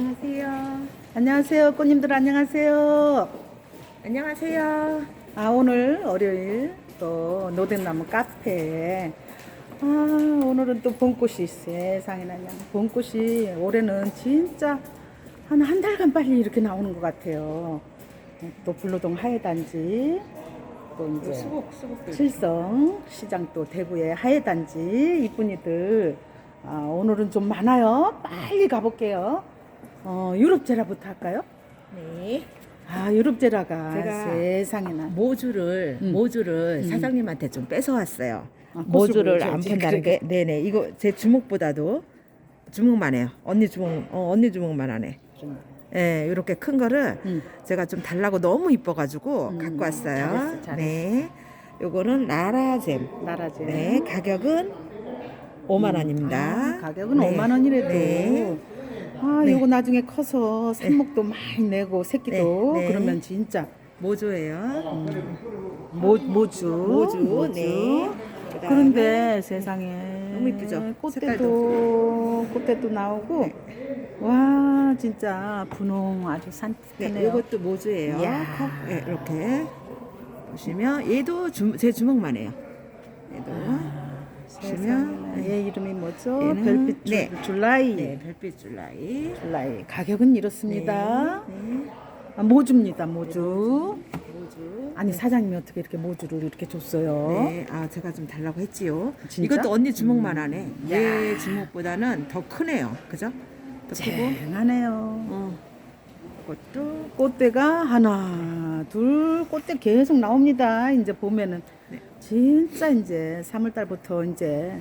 안녕하세요. 안녕하세요. 꽃님들 안녕하세요. 안녕하세요. 아, 오늘 월요일 또 노den나무 카페. 아, 오늘은 또 봄꽃이 세상에나 그냥 봄꽃이 올해는 진짜 한 한 달간 빨리 이렇게 나오는 것 같아요. 또 불로동 하회단지 또 이제 수국 수국들. 칠성 시장 또 대구의 하회단지 이쁜이들 아, 오늘은 좀 많아요. 빨리 가볼게요. 어, 유럽 제라부터 할까요? 네. 아, 유럽 제라가 제가 세상에나 모주를 음. 모주를 음. 사장님한테 좀 뺏어 왔어요. 아, 모주를 꽃을 안. 판다는 게 네네 이거 제 주먹보다도 주먹만 해요. 언니 주먹 어 언니 주먹만 하네. 좀, 예, 이렇게 큰 거를 음. 제가 좀 달라고 너무 이뻐가지고 음, 갖고 왔어요. 잘했어, 잘했어. 네. 요거는 라라잼. 나라제. 네, 가격은 5만 원입니다. 아, 가격은 네. 5만 원이래도. 네. 아, 네. 이거 나중에 커서 삽목도 많이 내고 새끼도 네, 네. 그러면 진짜 모조예요. 모, 모주. 모주. 네. 그다음에 그런데 세상에 너무 이쁘죠? 꽃대도 꽃대도 나오고 와 진짜 분홍 아주 네, 산뜻하네요. 이것도 모주예요. 이야. 컵, 네, 이렇게 보시면 얘도 주, 제 주먹만 해요. 얘도 보시면 세상에. 얘 이름이 뭐죠? 얘는- 별빛 줄, 네. 줄라이. 네, 별빛 줄라이. 줄라이. 가격은 이렇습니다. 네, 아, 모주입니다. 모주. 모주. 아니 사장님이 어떻게 이렇게 모주를 이렇게 줬어요? 네, 아 제가 좀 달라고 했지요. 진짜? 이것도 언니 주먹만 하네. 음. 얘 주먹보다는 더 크네요. 그죠? 더 크고. 쟁하네요. 어. 이것도 꽃대가 하나, 둘, 꽃대 계속 나옵니다. 이제 봄에는 네. 진짜 이제 3월 달부터 이제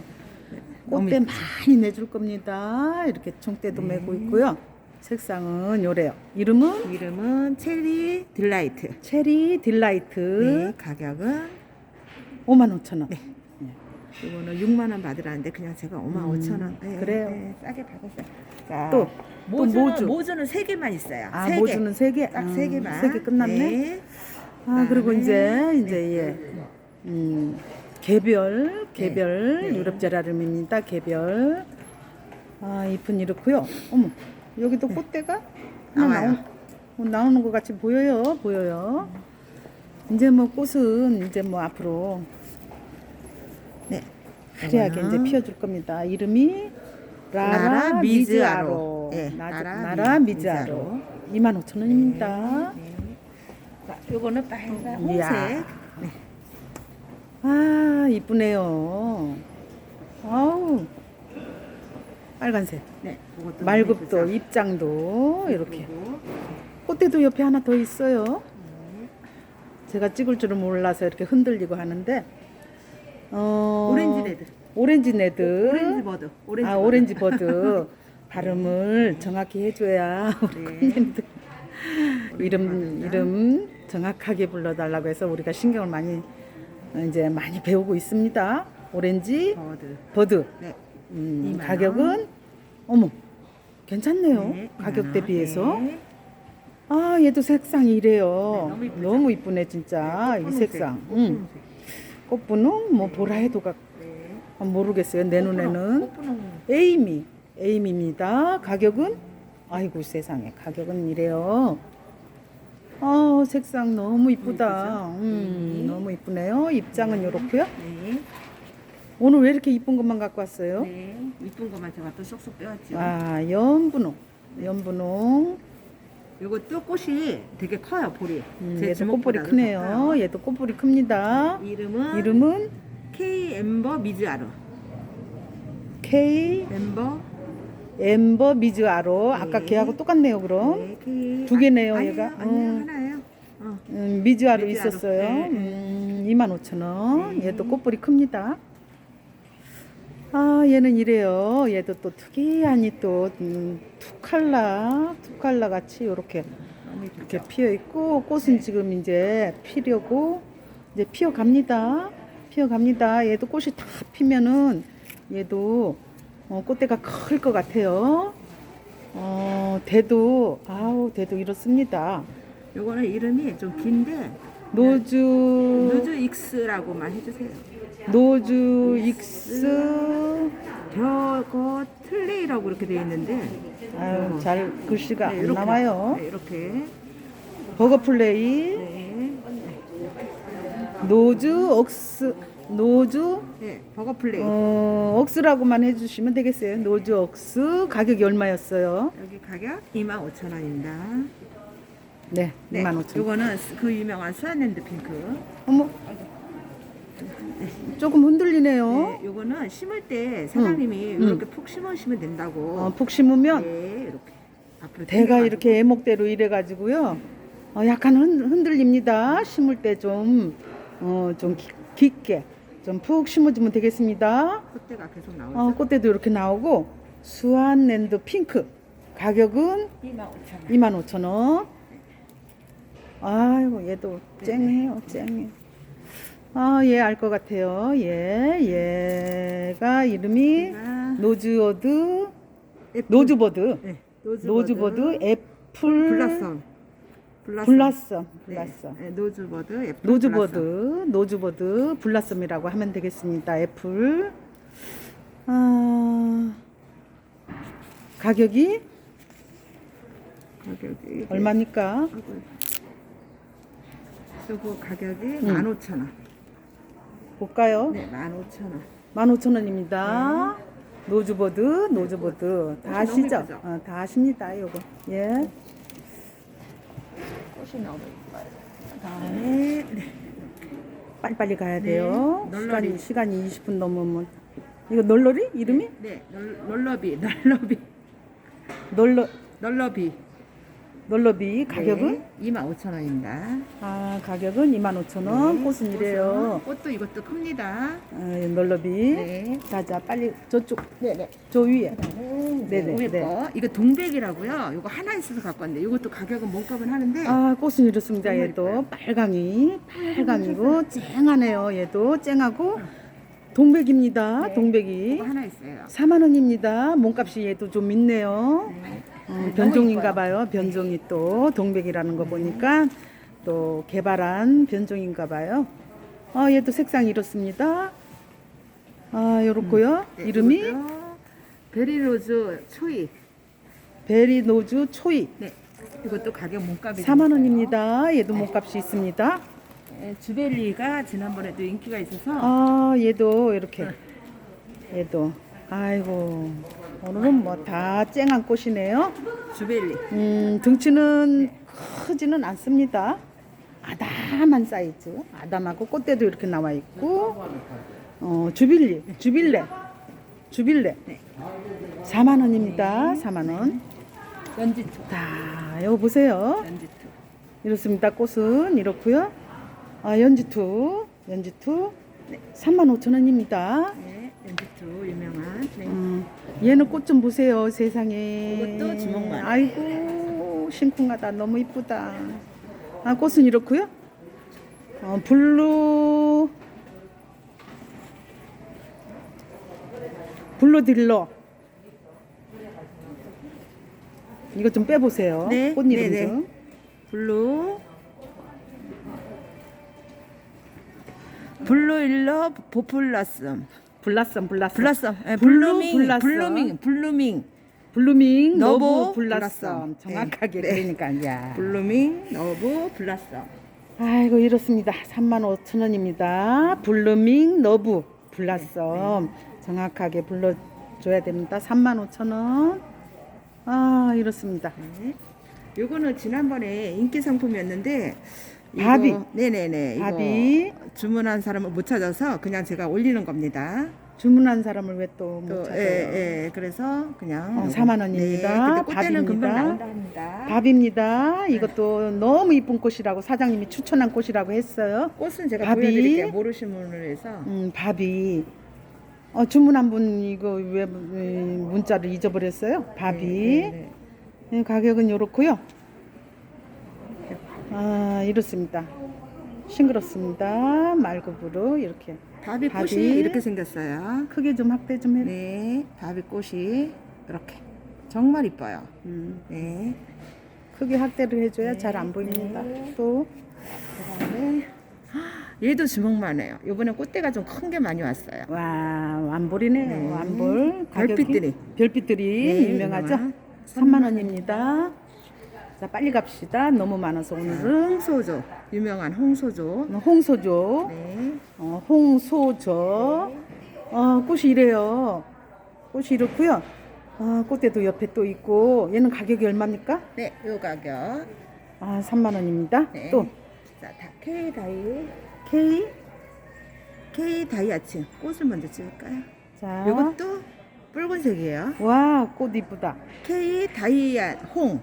너무 꽃대 많이 내줄 겁니다. 이렇게 총대도 메고 있고요. 색상은 요래요. 이름은 이름은 체리 딜라이트. 체리 딜라이트. 네, 가격은 5만 5천 원. 네. 이거는 6만 원 받으라는데 그냥 제가 5만 음, 5천 원. 네, 그래요. 네, 싸게 받았어요. 자, 또, 또 모주는, 모주. 모주는 세 개만 있어요. 아, 세 개. 모주는 세 개. 딱 세 개만. 세 개 끝났네. 네. 아, 그리고 이제 이제 예. 음, 개별 개별 네. 유럽 제라름입니다. 개별. 아, 잎은 이렇고요. 어머. 여기도 꽃대가 하나 네. 나와요. 나오, 어, 나오는 것 같이 보여요. 보여요. 이제 뭐 꽃은 이제 뭐 앞으로 네. 화려하게 이제 피워줄 겁니다. 이름이 라라, 라라 미즈아로. 미즈아로. 네, 나- 라라 나라 미- 미즈아로. 25,000원입니다. 네. 자, 요거는 빨간. 홍색. 네. 아, 이쁘네요. 아우. 빨간색. 네. 말굽도, 입장도 이렇게. 예쁘고. 꽃대도 옆에 하나 더 있어요. 제가 찍을 줄은 몰라서 이렇게 흔들리고 하는데. 어, 오렌지 레드. 오렌지 네드. 오렌지 버드. 오렌지 아, 버드. 오렌지 버드. 발음을 정확히 해줘야 네. 손님들 이름 버드입니다. 이름 정확하게 불러달라고 해서 우리가 신경을 많이 어, 이제 많이 배우고 있습니다. 오렌지 버드. 버드. 네. 음, 2만 가격은 어머 괜찮네요. 네, 가격 2만 원. 대비해서. 네. 아 얘도 색상이 이래요. 네, 너무 이쁘네 진짜 이 꽃분홍색, 색상. 응. 꽃분홍색. 꽃분홍 뭐 보라 해도 가, 네. 아, 모르겠어요. 내 눈에는 꽃분홍. 에이미 에이미입니다. 가격은 아이고 세상에 가격은 이래요. 아 색상 너무 이쁘다. 이쁘죠? 음, 네. 너무 이쁘네요. 입장은 이렇고요. 네. 오늘 왜 이렇게 이쁜 것만 갖고 왔어요? 네. 이쁜 것만 제가 또 쏙쏙 빼왔죠. 아 연분홍, 연분홍. 이것도 꽃이 되게 커요, 볼이. 음, 제 얘도 꽃볼이 주먹보다도 크네요. 커요. 얘도 꽃볼이 큽니다. 이름은 이름은 K 엠버 미즈아루. K 엠버 엠버 미즈 아로. 아까 네. 걔하고 똑같네요. 그럼 네, K 두 개네요, 아, 얘가. 아니에요, 아니에요, 어. 하나예요. 어. 음, 미즈아로 미즈아로. 있었어요. 네, 음, 25,000원. 네. 얘도 꽃볼이 큽니다. 아, 얘는 이래요. 얘도 또 특이하니 또 음, 투칼라, 투칼라 같이 이렇게 너무? 이렇게 피어 있고 꽃은 지금 이제 피려고 이제 피어 갑니다. 피어 갑니다. 얘도 꽃이 다 피면은 얘도 어, 꽃대가 클 것 같아요. 어, 대도 아우 대도 이렇습니다. 요거는 이름이 좀 긴데 노주 노즈 익스라고만 해주세요. 노주 익스 벼거 틀레이라고 이렇게 되어 있는데 아유 잘 글씨가 네, 안 이렇게, 나와요. 네, 이렇게 버거 플레이 네, 노주 억스 노주 네 버거 플레이 어, 억스라고만 해주시면 되겠어요. 노주 억스 가격이 얼마였어요? 여기 가격 25,000원입니다. 네, 네, 25,000원. 요거는 그 유명한 스완랜드 핑크. 어머, 조금 흔들리네요. 네, 요거는 심을 때 사장님이 음. 이렇게 푹 심으시면 된다고. 어, 푹 심으면 네, 이렇게 앞으로 대가. 이렇게 애목대로 이래가지고요. 어, 약간 흔, 흔들립니다. 심을 때 좀, 어, 좀 기- 깊게, 좀 푹 심어주면 되겠습니다. 콧대가 계속 나오죠. 어, 꽃대도 이렇게 나오고, 수완랜드 핑크. 가격은 25,000원. 25,000원. 아이고, 얘도 쨍해요, 쨍해. 아, 얘 알 것 같아요. 얘, 얘가 이름이 노즈워드. 네, 노즈버드, 노즈버드 애플 블라썸. 블라썸. 블라썸 네, 네, 노즈버드 애플 노즈버드 블라썸. 노즈버드 블라썸이라고 하면 되겠습니다 애플 아, 가격이 가격이 얼마입니까? 요거 가격이 음. 15,000원. 볼까요? 네, 15,000원. 15,000원입니다 노즈버드 노즈버드 다 너무 아시죠? 어, 다 아십니다 요거 예 너무 예뻐요. 그다음에 네. 빨리빨리 가야 돼요 네, 시간이. 시간이 20분 넘으면 이거 널널이 이름이? 네, 널, 널러비, 널러비, 널러 널러비. 널러비 가격은? 네, 25,000원입니다. 아 가격은 25,000원 꽃은 이래요 꽃도 이것도 큽니다. 아, 널러비 네. 자 자 빨리 저쪽 네, 네. 저 위에 네네, 너무 예뻐. 이거 동백이라고요. 이거 하나 있어서 갖고 왔는데 이것도 가격은 몸값은 하는데 아 꽃은 이렇습니다 얘도. 빨강이 빨강이고 쨍하네요 얘도 쨍하고 동백입니다 네. 동백이 이거 하나 있어요. 4만 원입니다 몸값이 얘도 좀 있네요 네. 어, 너무 변종인가. 봐요 변종이 또 동백이라는 거 보니까 또 개발한 변종인가 봐요 아 얘도 색상이 이렇습니다 아 요렇고요 네, 이름이 베리로즈 초이. 베리노즈 초이 네. 이것도 가격 몸값이 4만 원입니다. 얘도 몸값이 있습니다. 네, 주벨리가 지난번에도 인기가 있어서 아, 얘도 이렇게. 얘도. 아이고. 오늘은 뭐 다 쨍한 꽃이네요. 주벨리. 음, 등치는 크지는 않습니다. 아담한 사이즈. 아담하고 꽃대도 이렇게 나와 있고. 어, 주빌리. 주빌레. 주빌레. 네. 4만 원입니다. 4만 원. 연지초. 자, 이거 보세요. 연지초. 이렇습니다. 꽃은 이렇고요. 아, 연지투, 연지투, 35,000원입니다. 네, 연지초 유명한. 얘는 꽃 좀 보세요, 세상에. 이것도 주먹만. 아이고, 심쿵하다. 너무 이쁘다. 아, 꽃은 이렇고요. 어, 블루, 블루 딜러. 이거 좀 빼보세요. 네, 꽃 이름 네, 네. 좀. 블루. 블루 일러 보플라썸. 블라썸, 블라썸. 블라썸. 네, 블루 블루밍. 블라썸. 블루밍. 블루밍. 블루밍 너브 너브 블라썸. 블라썸 정확하게 네. 그러니까 야. 블루밍 너브 블라썸. 아이고 이렇습니다. 35,000원입니다. 블루밍 너브 블라썸 정확하게 불러줘야 됩니다. 35,000원. 아 이렇습니다. 네. 요거는 지난번에 인기 상품이었는데 이거- 바비. 네네네. 이거 바비. 주문한 사람을 못 찾아서 그냥 제가 올리는 겁니다. 주문한 사람을 왜 또 못 또, 찾아요? 예, 예. 그래서 그냥 어, 요거- 4만 원입니다. 네, 근데 꽃대는 금방 밥입니다. 합니다. 밥입니다. 이것도 너무 이쁜 꽃이라고 사장님이 추천한 꽃이라고 했어요. 꽃은 제가 바비. 보여드릴게요. 모르시는 분을 해서. 음, 밥이 어, 주문한 분 이거 왜 음, 문자를 잊어버렸어요? 밥이 네, 네, 네, 가격은 이렇고요. 아 이렇습니다. 싱그럽습니다. 말굽으로 이렇게 네. 바비 꽃이 바비. 이렇게 생겼어요. 크게 좀 확대 좀 해. 네, 바비 꽃이 이렇게 정말 이뻐요. 음, 네. 크게 확대를 해줘야 네, 잘안 보입니다. 네. 또 그다음에 얘도 주먹만 해요. 요번에 꽃대가 좀 큰 게 많이 왔어요. 와 완볼이네 네. 완볼 별빛들이. 별빛들이 네, 유명하죠 유명한 3만 원입니다 자 빨리 갑시다 너무 많아서 오늘은 홍소조. 유명한 홍소조. 홍소조 네. 어, 홍소저 어, 꽃이 이래요 꽃이 이렇고요 아, 꽃대도 옆에 또 있고 얘는 가격이 얼마입니까? 네, 요 가격. 아 3만 원입니다 네. 또 자, 다 K 다이. K K 다이아츠. 꽃을 먼저 찍을까요? 자 요것도 붉은색이에요. 와, 꽃 이쁘다. K 다이아 홍.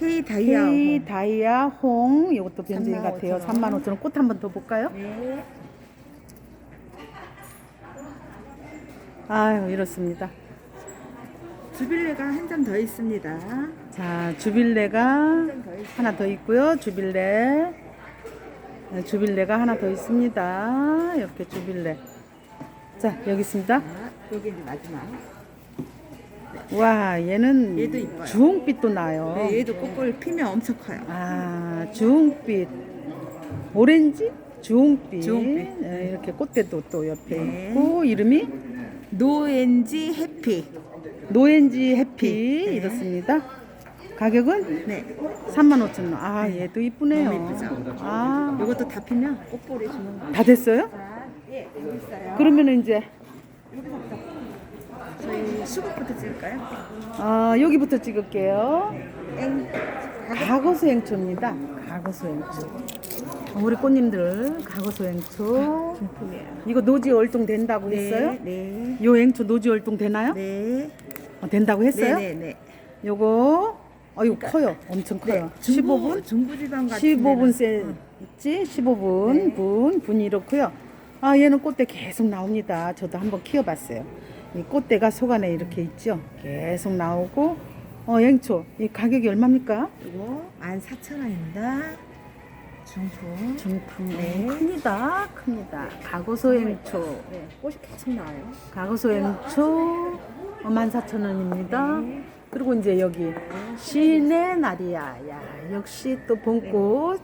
K 다이아 K 홍. 다이아 홍 이것도 35,000원. 같아요. 35,000원. 꽃 한 번 더 볼까요? 네. 아유, 이렇습니다. 주빌레가 한 점 더 있습니다. 자, 주빌레가 한점더 있. 하나 더 있고요. 주빌레. 네, 주빌레가 하나 더 있습니다. 이렇게 주빌레. 자, 여기 있습니다. 자, 여기 이제 마지막. 와, 얘는 얘도 이뻐요. 주홍빛도 나요. 네, 얘도 꽃볼 피면 엄청 커요. 아, 주홍빛. 오렌지? 주홍빛. 주홍빛. 네, 이렇게 꽃대도 또 옆에 네. 있고, 이름이 노엔지 해피. 노엔지 해피 네. 이렇습니다. 가격은 네. 35,000원. 아, 얘도 이쁘네요. 너무 이쁘죠? 아, 요것도 다 피면 꽃볼이 주는 거. 다 됐어요? 자, 예, 여기 있어요. 그러면 이제 저희 수국부터 찍을까요? 아, 여기부터 찍을게요. 엥. 가거수 행초입니다. 가거수 행초. 어, 우리 꽃님들 가거수 행초. 중품이에요. 이거 노지 월동 된다고 했어요? 네. 요 행초 노지 월동 되나요? 네. 어, 된다고 했어요? 네, 네, 네. 요거 어 이거 커요. 엄청 커요. 15분? 중부지방 같은 15분 데는 세지 15분 네. 분 분이 이렇고요. 아 얘는 꽃대 계속 나옵니다. 저도 한번 키워봤어요. 이 꽃대가 속 안에 이렇게 있죠. 계속 나오고 어 행초 이 가격이 얼마입니까? 이거 14,000원입니다. 중품. 중품 네. 큽니다. 큽니다. 가고소 행초 네, 꽃이 계속 나와요. 가고소 행초 14,000원입니다. 네. 그리고 이제 여기 신의 날이야. 야, 역시 또 봄꽃,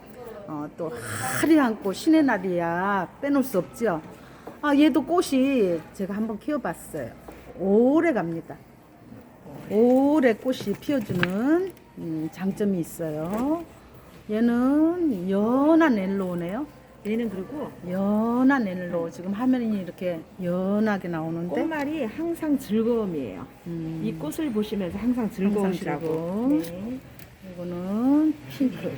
어, 또 화려한 꽃 신의 날이야. 빼놓을 수 없죠. 아, 얘도 꽃이 제가 한번 키워봤어요. 오래 갑니다. 오래 꽃이 피어주는 음, 장점이 있어요. 얘는 연한 넬로우네요. 얘는 그리고 연한 넬로 지금 화면이 이렇게 연하게 나오는데 꽃말이 항상 즐거움이에요. 음, 이 꽃을 보시면서 항상 즐거우시라고. 즐거움. 네. 이거는 핑크.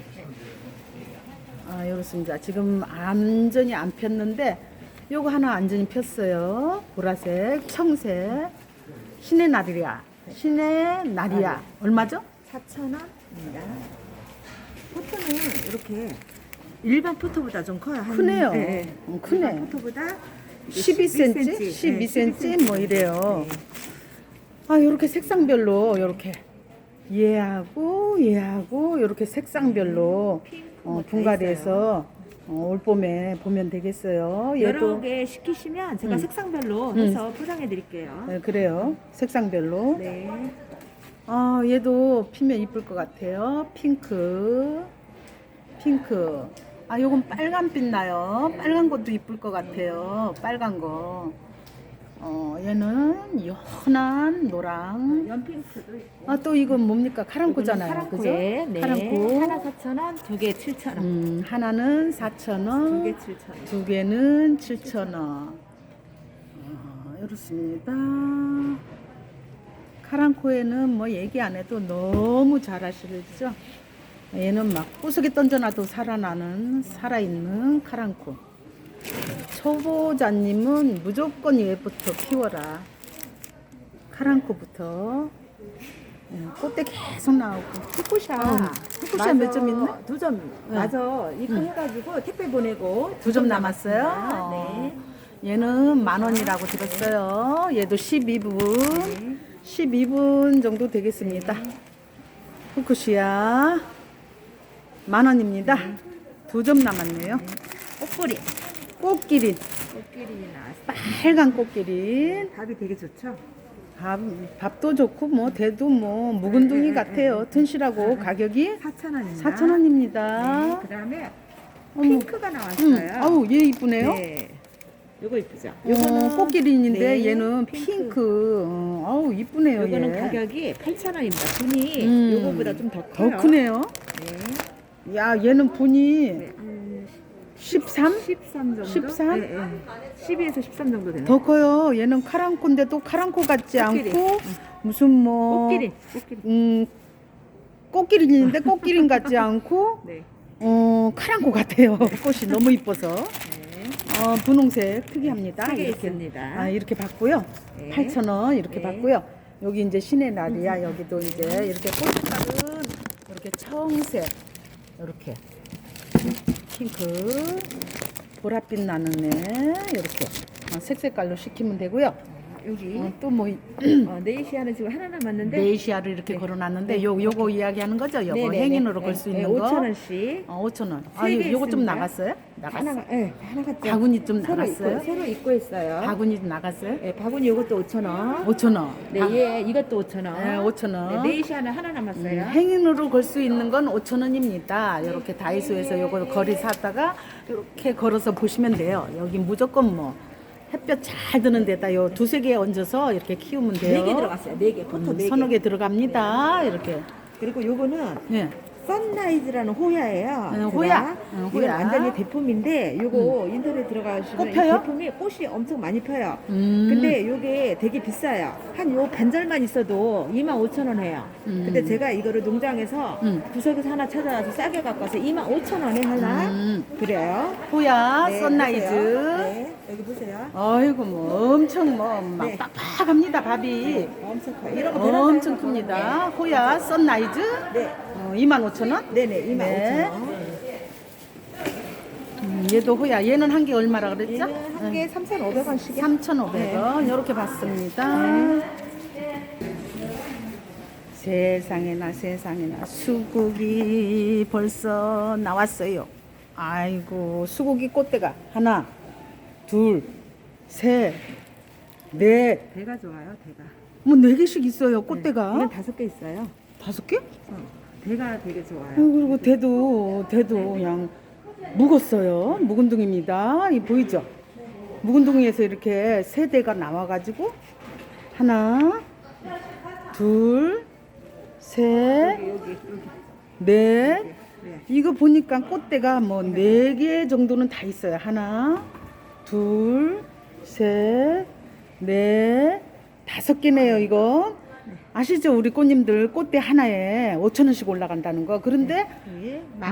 아, 이렇습니다. 지금 완전히 안 폈는데, 요거 하나 완전히 폈어요. 보라색, 청색. 신의 날이야. 신의 날이야. 얼마죠? 4,000원입니다. 포트는 이렇게 일반 포트보다 좀 커요. 한- 크네요. 네. 음, 크네. 일반 포트보다 12cm? 12cm? 뭐 이래요. 아, 요렇게 색상별로, 요렇게. 얘하고, 얘하고, 요렇게 색상별로, 어, 분갈이해서, 어, 올 봄에 보면 되겠어요. 여러 얘도. 개 시키시면 제가 음. 색상별로 음. 해서 포장해 드릴게요. 네, 그래요. 색상별로. 네. 아, 얘도 피면 이쁠 것 같아요. 핑크. 핑크. 아, 요건 빨간빛 나요. 빨간 것도 이쁠 것 같아요. 빨간 거. 어, 얘는 연한 노랑. 연핑크도 있고. 아, 또 이건 뭡니까? 카랑코잖아요. 그죠? 네. 카랑코. 하나 4,000원, 두 개 7,000원. 음, 하나는 4,000원. 두개 7,000원. 두 개는 7,000원. 어, 이렇습니다. 카랑코에는 뭐 얘기 안 해도 너무 잘하시죠? 얘는 막 부수게 던져놔도 살아나는 살아있는 카랑코. 초보자님은 무조건 얘부터 키워라. 카랑코부터. 음, 꽃대 계속 나오고. 티코샤. 티코샤 몇 점 있나? 두 점. 응. 맞아. 이거 응. 해가지고 택배 보내고 두 점 남았어요? 네. 얘는 만 원이라고 들었어요. 얘도 12분. 네. 12분 정도 되겠습니다. 후쿠시아 만 원입니다. 두 점 남았네요. 꽃뿌리. 꽃기린 꽃끼리 나왔어. 빨간 꽃기린 밥이 되게 좋죠? 밥, 밥도 좋고 뭐 대도 뭐 묵은둥이 응, 응, 같아요. 튼실하고 가격이 4,000원입니다. 4,000원입니다. 네. 그 다음에 어머. 핑크가 음, 나왔어요. 아우 얘 이쁘네요. 네. 요거 이쁘죠? 요거는 꽃기린인데 네, 얘는 핑크. 어, 아우 이쁘네요. 요거는 얘. 가격이 8,000원입니다. 분이 음. 요거보다 좀 더 커요. 더 크네요. 네. 야 얘는 분이 네. 한 13? 13 정도? 13? 네, 네. 12에서 13 정도 되나요? 더 커요. 얘는 카랑코인데도 카랑코 같지 꽃기린. 않고 무슨 뭐 꽃기린. 꽃기린. 음 꽃기린인데 꽃기린 같지 않고 네. 어 카랑코 같아요. 꽃이 너무 이뻐서 네. 어 분홍색 특이합니다. 세개 이렇게. 있습니다. 아 이렇게 받고요. 네. 8,000원 이렇게 네. 받고요. 여기 이제 신의 날이야. 여기도 이제 이렇게 꽃색깔은 이렇게 청색 이렇게 핑크 보랏빛 나는 애 이렇게 어, 색색깔로 시키면 되고요. 여기 어, 또뭐 어, 네이시아는 지금 하나 남았는데 네이시아를 이렇게 네. 걸어놨는데 네. 요 요거 이야기하는 거죠? 요거 네네네. 행인으로 네. 걸수 네, 있는 거. 5,000원씩. 어, 5천 원. 아, 요- 요거 좀 있습니다. 나갔어요? 나갔어. 하나가 예, 하나 갔죠. 바구니 좀 새로 나갔어요? 입고, 새로 입고 있어요. 바구니 좀 나갔어요? 예, 바구니 이것도 5,000원. 5천 원. 네, 얘 이것도 5,000원. 네, 5천 원. 네, 네이시아는 하나 남았어요. 음, 행인으로 걸 수 있는 건 5천 원입니다. 이렇게 다이소에서 요거 거리 사다가 이렇게 걸어서 보시면 돼요. 여기 무조건 뭐 햇볕 잘 드는 데다 요 두세 개 얹어서 이렇게 키우면 돼요. 네 개 들어갔어요. 네 개. 포토 음, 네 개. 서너 개 들어갑니다. 이렇게. 그리고 요거는 네. 선라이즈라는 호야예요. 네, 제가. 호야. 응, 이건 호야. 완전히 대품인데 요거 인터넷 들어가시면 꽃이 펴요? 제품이 꽃이 엄청 많이 펴요. 음. 근데 요게 되게 비싸요. 한 요 반절만 있어도 25,000원 해요. 음. 근데 제가 이거를 농장에서 음. 구석에서 하나 찾아와서 싸게 갖고 와서 25,000원에 하나 음. 그래요. 호야, 네, 선라이즈. 보세요. 네, 여기 보세요. 아이고 뭐 엄청 뭐막 네. 빡빡합니다 밥이 엄청 커요. 이런 거 베란다에 엄청 큽니다 호야 선라이즈 네. 어, 25,000원 네, 네, 25,000원. 네. 음, 얘도 호야 얘는 한 개 얼마라 그랬죠? 얘는 한 개에 3,500원씩이요. 3,500원 이렇게 받습니다 세상에나 세상에나 수국이 벌써 나왔어요 아이고 수국이 꽃대가 하나 둘 셋 넷 대가 좋아요, 대가. 뭐네 개씩 있어요 꽃대가 이건 다섯 개 있어요. 다섯 개? 어, 대가 되게 좋아요. 어, 그리고 대도 대도 그냥 묵었어요 묵은둥입니다 이 보이죠 묵은둥이에서 이렇게 세 대가 나와가지고 하나 여기. 네. 네. 이거 보니까 꽃대가 뭐 네 개 정도는 다 있어요 하나 둘 셋 넷 다섯 개네요 이거 아시죠? 우리 꽃님들 꽃대 하나에 5천 원씩 올라간다는 거. 그런데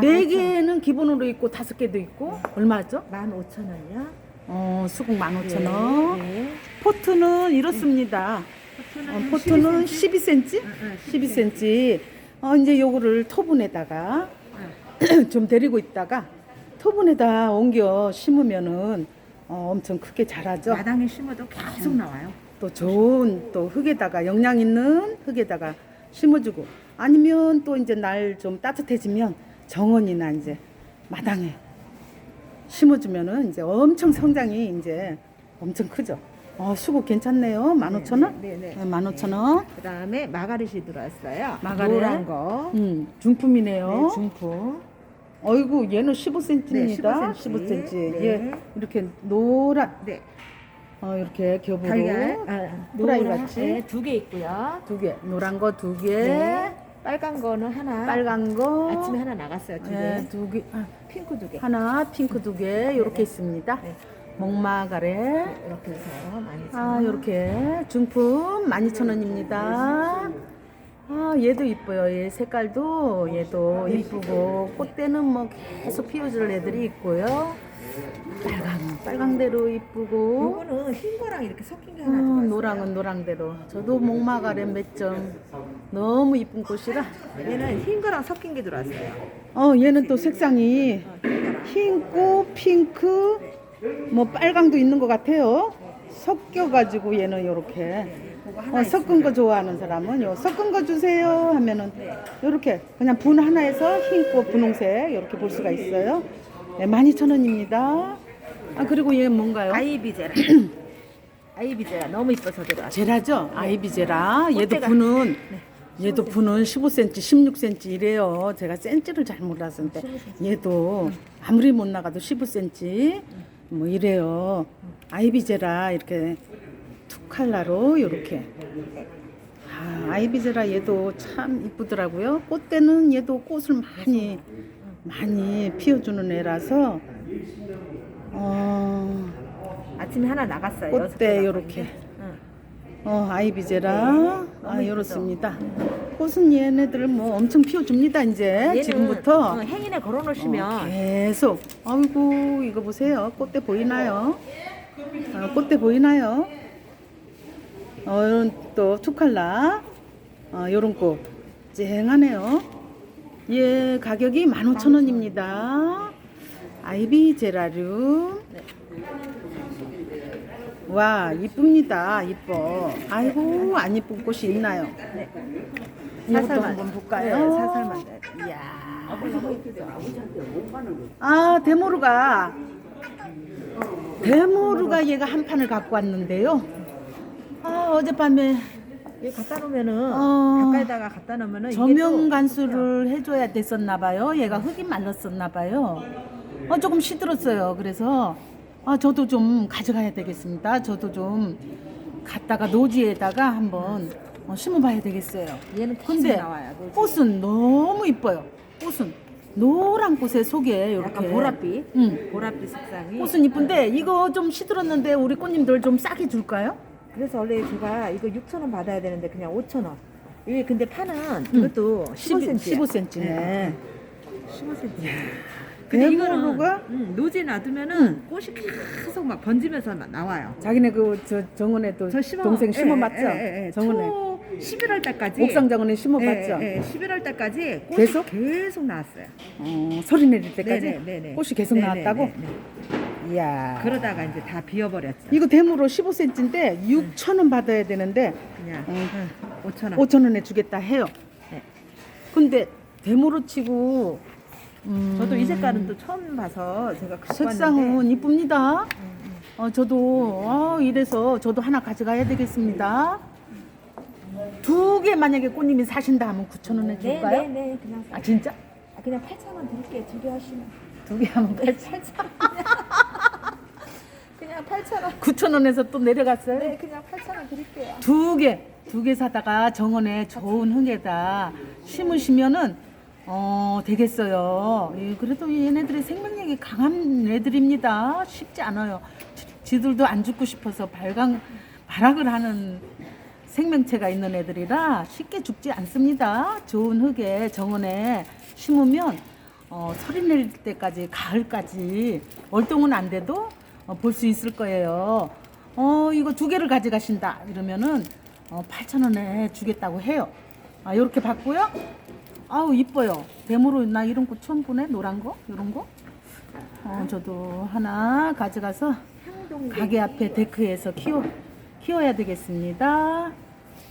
여기 네 개는 기본으로 있고 다섯 개도 있고 얼마죠? 15,000원이요. 어 수국 15,000원. 네. 포트는 이렇습니다. 어, 포트는 12cm? 12cm 어, 이제 요거를 토분에다가 좀 데리고 있다가 토분에다 옮겨 심으면은 어, 엄청 크게 자라죠? 마당에 심어도 계속 나와요. 또 좋은 또 흙에다가 영양 있는 흙에다가 심어주고 아니면 또 이제 날 좀 따뜻해지면 정원이나 이제 마당에 심어주면은 이제 엄청 성장이 이제 엄청 크죠. 어, 수국 괜찮네요. 15,000원? 네, 네. 네, 15,000원. 그 다음에 마가렛이 들어왔어요. 마가렛? 노란 거. 음, 중품이네요. 네, 중품. 어이구, 얘는 15cm입니다. 네, 15cm. 15cm. 네. 얘 이렇게 노란, 네. 어, 이렇게 겹으로. 달걀. 아, 후라이 노란 같이? 네, 두개 있고요. 두 개. 노란 거 두 개. 네. 빨간 거는 하나. 빨간 거. 아침에 하나 나갔어요. 두 개. 네, 두 개. 아, 핑크 두 개. 하나, 핑크 두 개. 이렇게 네. 있습니다. 네. 목마가래. 이렇게 해서 많이 아, 요렇게 중품 12,000원입니다. 아, 얘도 이뻐요. 얘 색깔도 얘도 이쁘고 꽃대는 뭐 계속 피워줄 애들이 있고요. 빨강, 빨강대로 이쁘고 요거는 흰 거랑 이렇게 섞인 게 어, 하나 들어왔어요. 노랑은 노랑대로. 저도 목마가래 몇 점. 너무 이쁜 꽃이라. 얘는 흰 거랑 섞인 게 들어왔어요. 어, 얘는 또 색상이 흰. 흰꽃, 핑크, 뭐 빨강도 있는 것 같아요. 섞여가지고 얘는 이렇게 어, 섞은 거 좋아하는 사람은 요 섞은 거 주세요 하면은 이렇게 그냥 분 하나에서 흰꽃, 분홍색 이렇게 볼 수가 있어요. 네, 12,000원입니다. 아 그리고 얘 뭔가요? 아이비제라. 아이비제라 너무 이뻐서 들어왔어요. 제라죠? 아이비제라. 얘도 꽃대가- 분은 얘도 분은 15cm, 16cm 이래요. 제가 센치를 잘 몰랐는데 얘도 아무리 못 나가도 15cm 뭐 이래요. 아이비제라 이렇게 투 칼라로 이렇게. 아, 아이비제라 얘도 참 이쁘더라고요. 꽃대는 얘도 꽃을 많이 많이 피워주는 애라서 어, 아침에 하나 나갔어요. 꽃대 요렇게. 어, 아이비제라. 아, 이렇습니다. 꽃은 얘네들 뭐 엄청 피워줍니다, 이제. 지금부터. 어, 행인에 걸어놓으시면 어, 계속. 아이고, 이거 보세요. 꽃대 보이나요? 어, 꽃대 보이나요? 어, 이런 또 투칼라. 어, 요런 꽃. 쨍하네요. 예, 가격이 15,000원입니다. 아이비 제라늄. 와, 이쁩니다. 이뻐. 아이고, 안 이쁜 꽃이 있나요? 이것도 사살만. 한번 볼까요? 네, 사살만. 이야. 아, 데모르가. 데모르가 얘가 한 판을 갖고 왔는데요. 아, 어젯밤에 이거 갖다 놓으면은 어. 가까이다가 갖다 놓으면은 이게 또 간수를 해줘야 됐었나 봐요. 얘가 흙이 말랐었나 봐요. 어, 조금 시들었어요. 그래서 아, 저도 좀 가져가야 되겠습니다. 저도 좀 갖다가 노지에다가 한번 어, 심어봐야 되겠어요. 얘는 계속 근데 나와요. 꽃은 너무 이뻐요. 꽃은 노란 꽃의 속에 이렇게 약간 보랏빛. 응. 보랏빛 색상이. 꽃은 이쁜데 이거 좀 시들었는데 우리 꽃님들 좀 싸게 줄까요? 그래서 원래 제가 이거 6천 원 받아야 되는데 그냥 5천 원. 이게 근데 파는 이것도 15cm. 15cm 네. 15cm. 근데 이거는 대모루가 음, 노지에 놔두면은 꽃이 계속 막 번지면서 막 나와요. 자기네 그 저 정원에 또 저 심어 동생 예, 심어 봤죠? 예, 예, 예. 정원에 초 11월 달까지 옥상 정원에 심어 봤죠? 예, 예, 11월 달까지 꽃이 계속? 계속 나왔어요. 어, 소리 내릴 때까지 네네, 네네. 꽃이 계속 네네, 나왔다고? 네네. 이야. 그러다가 이제 다 비어버렸죠. 이거 대으로 15cm인데 6천 원 받아야 되는데 그냥 어, 5천 원. 5천 원에 주겠다 해요. 네. 근데 대으로 치고 음. 저도 이 색깔은 또 처음 봐서 제가 색상은 이쁩니다. 음, 음. 어, 저도 어, 이래서 저도 하나 가져가야 되겠습니다. 두 개 만약에 꽃님이 사신다 하면 9천 원에 네, 줄까요? 네네네 그냥 아 진짜? 아, 그냥 8천 원 드릴게요 두 개 하시면 두 개 하면 8,000원. 8,000원. 9,000원에서 또 내려갔어요? 네, 그냥 8,000원 드릴게요. 두 개, 두 개 사다가 정원에 좋은 흥에다 심으시면은 어, 되겠어요. 예, 그래도 얘네들의 생명력이 강한 애들입니다. 쉽지 않아요. 지, 들도안 죽고 싶어서 발광, 발악을 하는 생명체가 있는 애들이라 쉽게 죽지 않습니다. 좋은 흙에 정원에 심으면 어, 서리 낼 때까지 가을까지 월동은 안 돼도 볼 수 있을 거예요. 어 이거 두 개를 가져가신다 이러면은 어, 8천 원에 주겠다고 해요. 아 이렇게 받고요. 아우 이뻐요. 데모로 나 이런 거 처음 보네 노란 거 이런 거. 어 저도 하나 가져가서 가게 앞에 데크에서 키워 키워야 되겠습니다.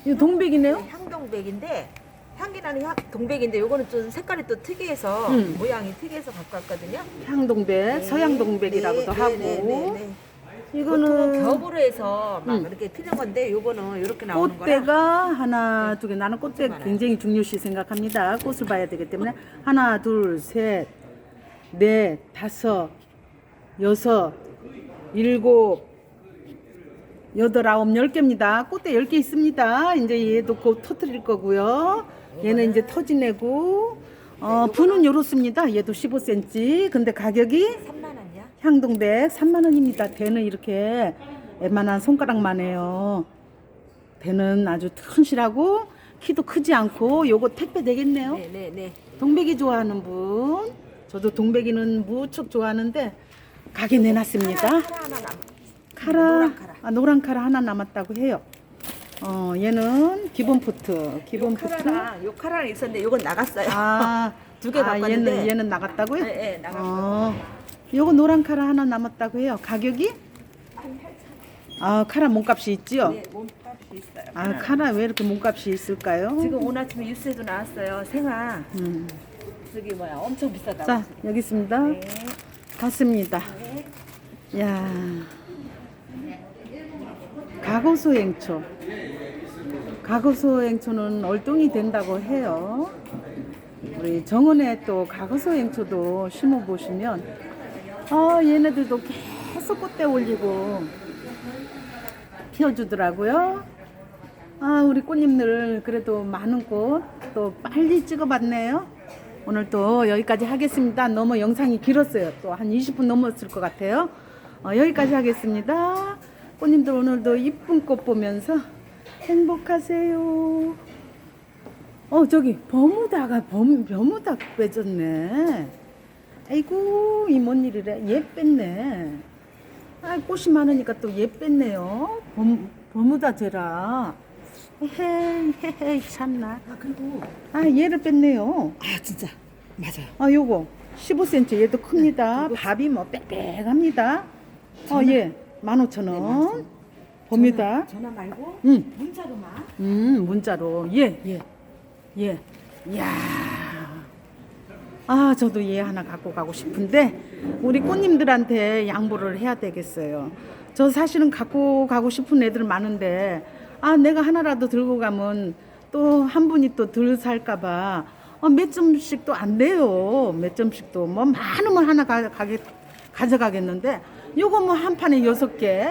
이거 동백이네요. 향동백인데 향기 나는 향 동백인데 요거는 좀 색깔이 또 특이해서 음. 모양이 특이해서 갖고 왔거든요. 향동백, 서양동백이라고도 네, 하고 네, 네, 네. 이거는 보통은 겹으로 해서 막 음. 이렇게 피는 건데 요거는 이렇게 나오는 거라. 꽃대가 하나 두 개 나는 꽃대 많아요. 굉장히 중요시 생각합니다. 꽃을 봐야 되기 때문에 하나 둘셋넷 다섯 여섯 일곱 여덟 아홉 열 개입니다. 꽃대 열 개 있습니다. 이제 얘도 곧 터트릴 거고요. 얘는 이제 터지내고 어 분은 요렇습니다. 얘도 15cm. 근데 가격이 3만 원이야? 향동백 3만 원입니다. 대는 이렇게 웬만한 손가락만 해요. 대는 아주 튼실하고 키도 크지 않고 요거 택배 되겠네요. 네, 네, 네. 동백이 좋아하는 분. 저도 동백이는 무척 좋아하는데 가게 내놨습니다. 하나, 하나, 하나 남. 카라, 노란 카라. 아, 노란 카라 하나 남았다고 해요. 어, 얘는 기본 포트, 기본 요 포트. 카라랑 요 카라랑 있었는데 요건 나갔어요. 아, 두개 아, 갖고 얘는. 얘는 나갔다고요? 네, 네, 나갔어요. 어, 요거 노란 카라 하나 남았다고 해요. 가격이? 아, 카라 몸값이 있지요? 네, 몸값이 있어요. 아, 카라 왜 이렇게 몸값이 있을까요? 지금 오늘 아침에 뉴스에도 나왔어요. 생화 음. 저기 뭐야 엄청 비싸다고. 자, 여기 있습니다. 네. 갔습니다. 네. 야 가고소 행초. 가거소 행초는 얼동이 된다고 해요. 우리 정원에 또 가거소 행초도 심어 보시면 아 얘네들도 계속 꽃대 올리고 피워주더라고요. 아 우리 꽃님들 그래도 많은 꽃 또 빨리 찍어봤네요. 오늘 또 여기까지 하겠습니다. 너무 영상이 길었어요. 또 한 20분 넘었을 것 같아요. 어, 여기까지 하겠습니다. 꽃님들 오늘도 이쁜 꽃 보면서 행복하세요. 어 저기 버무다가 범, 버무다 빼졌네. 아이고 이뭔 일이래 얘 뺐네. 아 꽃이 많으니까 또 얘 뺐네요. 범, 버무다 제라. 헤헤 헤헤 참나. 아 그리고 아 얘를 뺐네요. 아 진짜 맞아요. 아 요거 15cm 얘도 큽니다. 그거- 밥이 뭐 빽빽합니다. 어얘 15,000원. 네, 봅니다. 전화, 전화 말고 응. 문자로만. 음, 문자로. 예, 예, 예. 이야. 아, 저도 얘 하나 갖고 가고 싶은데, 우리 꽃님들한테 양보를 해야 되겠어요. 저 사실은 갖고 가고 싶은 애들 많은데, 아, 내가 하나라도 들고 가면 또 한 분이 또 덜 살까봐, 어, 몇 점씩도 안 돼요. 몇 점씩도. 뭐, 많으면 하나 가, 가게, 가져가겠는데, 요거 뭐 한 판에 여섯 개,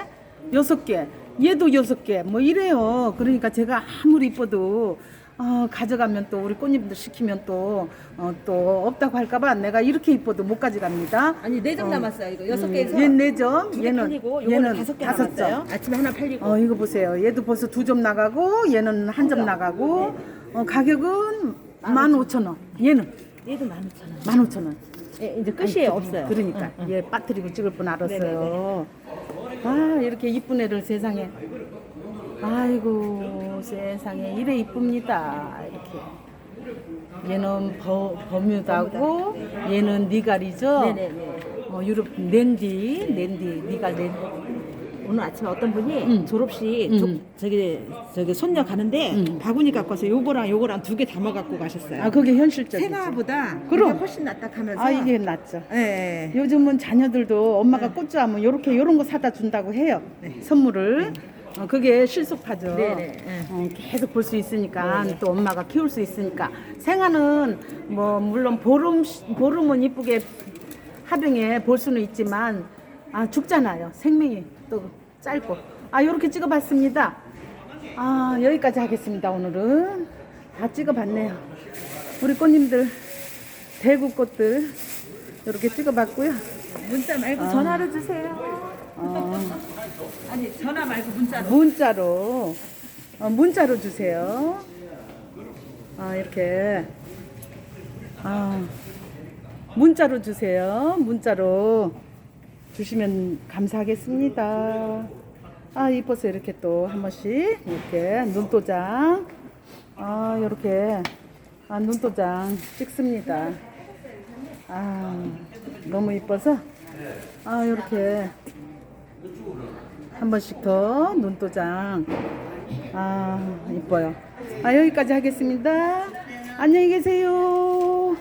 여섯 개, 얘도 여섯 개, 뭐 이래요. 그러니까 제가 아무리 이뻐도 어, 가져가면 또 우리 꽃님들 시키면 또, 어, 또 없다고 할까봐 내가 이렇게 이뻐도 못 가져갑니다. 아니 네 점 어. 남았어요. 이거 여섯 음, 개에서 얘 네 점, 얘는 팔리고 얘는 다섯 개 다섯. 점. 아침에 하나 팔리고. 어, 이거 보세요. 얘도 벌써 두 점 나가고 얘는 한 점 나가고 어, 가격은 만 오천 원. 얘는 얘도 만 오천 원. 만 오천 원. 예, 이제 끝이에요. 아니, 없어요. 그러니까 응, 응. 얘 빠뜨리고 찍을 분 알았어요. 아 이렇게 이쁜 애를 세상에. 아이고 세상에 이래 이쁩니다. 이렇게. 얘는 버, 버뮤다고 얘는 니갈이죠. 네네네. 어, 유럽 낸디 낸디 니갈 낸디. 오늘 아침에 어떤 분이 응. 졸업식 응. 조- 저기 저기 손녀 가는데 응. 바구니 갖고 와서 요거랑 요거랑 두 개 담아 갖고 가셨어요. 아 그게 현실적이지. 생화보다 그럼. 이게 훨씬 낫다 하면서. 아 이게 낫죠. 예. 예. 요즘은 자녀들도 엄마가 네. 꽃 좋아하면 요렇게 요런 거 사다 준다고 해요. 선물을. 어, 그게 실속하죠. 네네. 예. 어, 계속 볼 수 있으니까 또 엄마가 키울 수 있으니까 생화는 뭐 물론 보름 보름은 이쁘게 하병에 볼 수는 있지만 아 죽잖아요. 생명이 또 짧고 아 요렇게 찍어봤습니다. 아 여기까지 하겠습니다. 오늘은 다 찍어봤네요. 우리 꽃님들 대구 꽃들 이렇게 찍어봤고요. 문자 말고 아. 전화로 주세요. 어, 아니 전화 말고 문자로. 문자로 어, 문자로 주세요. 아 이렇게 아 문자로 주세요. 문자로 주시면 감사하겠습니다. 아 이뻐서 이렇게 또 한 번씩 이렇게 눈도장. 아 이렇게. 아 눈도장 찍습니다. 아 너무 이뻐서? 아 이렇게. 한 번씩 더 눈도장. 아 이뻐요. 아 여기까지 하겠습니다. 안녕히 계세요